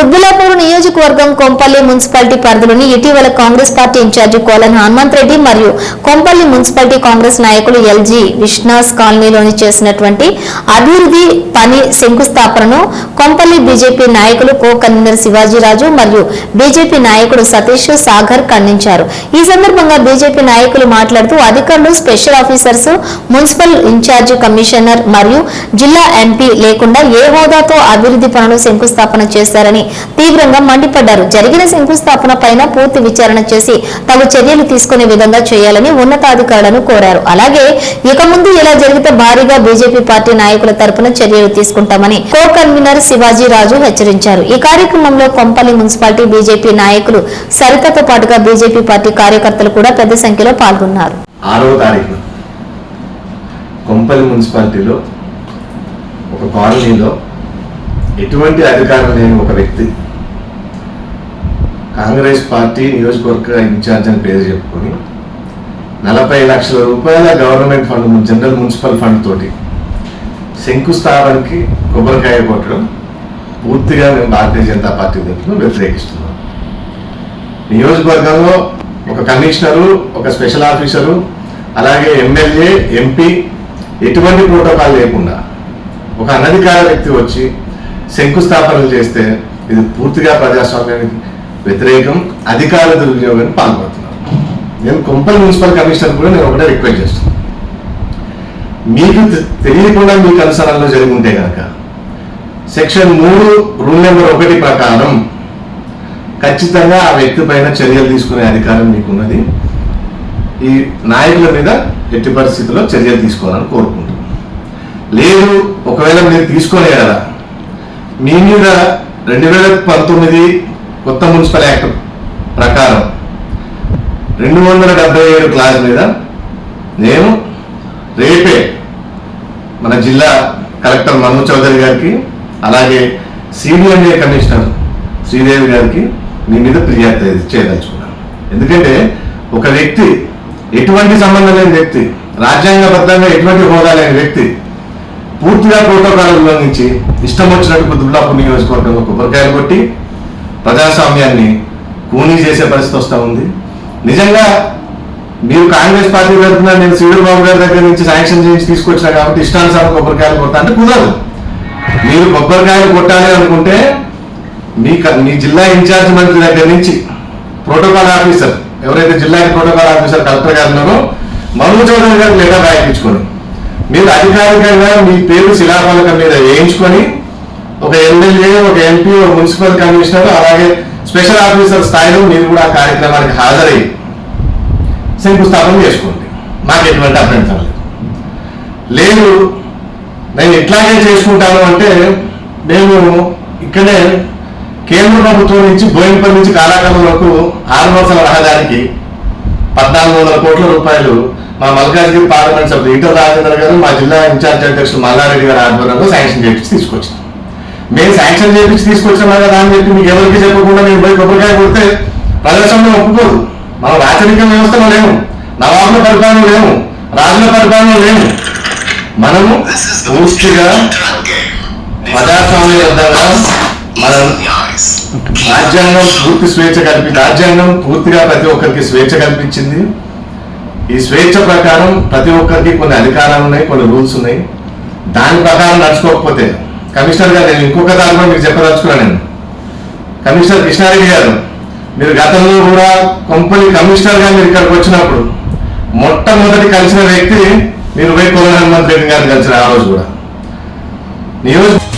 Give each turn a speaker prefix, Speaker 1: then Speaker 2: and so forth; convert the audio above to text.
Speaker 1: కుత్బులాపూర్ నియోజకవర్గం కొంపల్లి మున్సిపాలిటీ పరిధిలోని ఇటీవల కాంగ్రెస్ పార్టీ ఇన్ఛార్జి కోలన్ హనుమంత్ రెడ్డి మరియు కొంపల్లి మున్సిపాలిటీ కాంగ్రెస్ నాయకులు ఎల్జీ విష్ణాస్ కాలనీలోని చేసినటువంటి అభివృద్ధి పని శంకుస్థాపనను కొంపల్లి బీజేపీ నాయకులు కో కన్వీనర్ శివాజీరాజు మరియు బీజేపీ నాయకుడు సతీష్ సాగర్ ఖండించారు. ఈ సందర్భంగా బీజేపీ నాయకులు మాట్లాడుతూ అధికారులు special officers municipal incharge commissioner మరియు జిల్లా ఎంపీ లేకుండా ఏ హోదాతో అభివృద్ధి పనులు శంకుస్థాపన చేశారని తీవ్రంగా మండిపడ్డారు. జరిగిన శంకుస్థాపన పైన పూర్తి విచారణ చేసి తగు చర్యలు తీసుకునే విధంగా చేయాలని ఉన్నతాధికారులను కోరారు. అలాగే ఇక ముందు ఇలా జరిగితే భారీగా బీజేపీ పార్టీ నాయకుల తరపున చర్యలు తీసుకుంటామని కో కన్వీనర్ శివాజీ రాజు హెచ్చరించారు. ఈ కార్యక్రమంలో కొంపల్లి మున్సిపాలిటీ బీజేపీ నాయకులు సరితతో పాటుగా బీజేపీ పార్టీ కార్యకర్తలు కూడా పెద్ద సంఖ్యలో పాల్గొన్నారు.
Speaker 2: ఆరవ కొంపల్లి మున్సిపాలిటీలో ఒక కాలనీలో ఎటువంటి అధికారం లేని ఒక వ్యక్తి కాంగ్రెస్ పార్టీ నియోజకవర్గ ఇన్ఛార్జ్ అని పేరు చెప్పుకొని నలభై లక్షల రూపాయల government fund general municipal fund తోటి శంకుస్థాపనకి కొబ్బరికాయ కొట్టడం పూర్తిగా మేము భారతీయ జనతా పార్టీ తరఫున వ్యతిరేకిస్తున్నాం. నియోజకవర్గంలో ఒక కమిషనరు ఒక స్పెషల్ ఆఫీసరు అలాగే ఎమ్మెల్యే ఎంపీ ఎటువంటి ప్రోటోకాల్ లేకుండా ఒక అనధికార వ్యక్తి వచ్చి శంకుస్థాపనలు చేస్తే ఇది పూర్తిగా ప్రజాస్వామ్యానికి వ్యతిరేకం అధికార దుర్వినియోగానికి పాల్పడుతున్నాను నేను కొంపల్ మున్సిపల్ కమిషనర్ కూడా నేను ఒకటే రిక్వెస్ట్ చేస్తున్నాను మీకు తె- తెలియకుండా మీ అనుసరణలో జరిగి ఉంటే కనుక సెక్షన్ మూడు రూల్ నెంబర్ ఒకటి ప్రకారం ఖచ్చితంగా ఆ వ్యక్తి పైన చర్యలు తీసుకునే అధికారం మీకున్నది. ఈ నాయకుల మీద ఎట్టి పరిస్థితుల్లో చర్యలు తీసుకోవాలని కోరుకుంటున్నాను. లేదు ఒకవేళ మీరు తీసుకోలే కదా మీ మీద రెండు వేల పంతొమ్మిది కొత్త మున్సిపల్ యాక్ట్ ప్రకారం రెండు వందల డెబ్బై ఏడు క్లాస్ మీద నేను రేపే మన జిల్లా కలెక్టర్ మను చౌదరి గారికి అలాగే సిడిఎంఏ కమిషనర్ శ్రీదేవి గారికి మీ మీద ఫిర్యాదు చేయదలుచుకున్నాను. ఎందుకంటే ఒక వ్యక్తి ఎటువంటి సంబంధం లేని వ్యక్తి రాజ్యాంగబద్ధంగా ఎటువంటి హోదా లేని వ్యక్తి పూర్తిగా ప్రోటోకాల్ ఉల్లంఘించి ఇష్టం వచ్చినట్టు కుతుబులాపూర్ నియోజకవర్గంలో కొబ్బరికాయలు కొట్టి ప్రజాస్వామ్యాన్ని కూనీ చేసే పరిస్థితి వస్తూ ఉంది. నిజంగా మీరు కాంగ్రెస్ పార్టీ తరఫున నేను శ్రీధర్ బాబు గారి దగ్గర నుంచి శాంక్షన్ చేయించి తీసుకొచ్చిన కాబట్టి ఇష్టానుసారం కొబ్బరికాయలు కొడతా అంటే కుదరదు. మీరు కొబ్బరికాయలు కొట్టాలి అనుకుంటే మీ మీ జిల్లా ఇన్ఛార్జ్ మంత్రి దగ్గర నుంచి ప్రోటోకాల్ ఆఫీసర్ ఎవరైతే జిల్లా ప్రోటోకాల్ ఆఫీసర్ కలెక్టర్ గారు ఉన్నారో మను చౌదరి గారు లెటర్ రాయించుకోండి మీరు అధికారికంగా మీ పేరు శిలాఫలకం మీద వేయించుకొని ఒక ఎమ్మెల్యే ఒక ఎంపీ ఒక మున్సిపల్ కమిషనర్ అలాగే స్పెషల్ ఆఫీసర్ స్థాయిలో మీరు కూడా ఆ కార్యక్రమానికి హాజరై శంకుస్థాపన చేసుకోండి. మాకు ఎటువంటి అభ్యంతరం లేదు. లేదు నేను ఇట్లాగే చేసుకుంటాను అంటే మేము ఇక్కడే కేంద్ర ప్రభుత్వం నుంచి బోయినపల్లి నుంచి కాలాకాలం వరకు ఆరు వందల రహదారికి పద్నాలుగు వందల కోట్ల రూపాయలు మా మల్కాజ్గిరి పార్లమెంట్ సభ్యులు ఈటల రాజేందర్ గారు మా జిల్లా ఇన్ఛార్జ్ అధ్యక్షులు మల్లారెడ్డి గారి ఆధ్వర్యంలో శాంక్షన్ చేయించి తీసుకొచ్చాం. మేము శాంక్షన్ చేయించి తీసుకొచ్చాం కదా అని చెప్పి మీకు ఎవరికి చెప్పకుండా మేము పోయి కొబ్బరికాయ కొడితే ప్రదర్శనలో ఒప్పుకోదు. మన రాచరిక వ్యవస్థలో లేము. నవాబుల పరిపాలన లేము. రాజుల పరిపాలన లేము. మనము పూర్తిగా ప్రజాస్వామ్యబద్ధంగా మనం రాజ్యాంగం పూర్తి స్వేచ్ఛ కల్పి రాజ్యాంగం పూర్తిగా ప్రతి ఒక్కరికి స్వేచ్ఛ కల్పించింది. ఈ స్వేచ్ఛ ప్రకారం ప్రతి ఒక్కరికి కొన్ని అధికారాలు ఉన్నాయి కొన్ని రూల్స్ ఉన్నాయి. దాని ప్రకారం నడుచుకోకపోతే కమిషనర్ గారు నేను ఇంకొక దాని కూడా మీకు చెప్పదలుచుకున్నాను నేను. కమిషనర్ కృష్ణారెడ్డి గారు మీరు గతంలో కూడా కొంపల్లి కమిషనర్గా మీరు ఇక్కడికి వచ్చినప్పుడు మొట్టమొదటి కలిసిన వ్యక్తి మీరు పోయి కొల హనుమంత్ రెడ్డి గారిని కలిసిన ఆ రోజు కూడా. నియోజక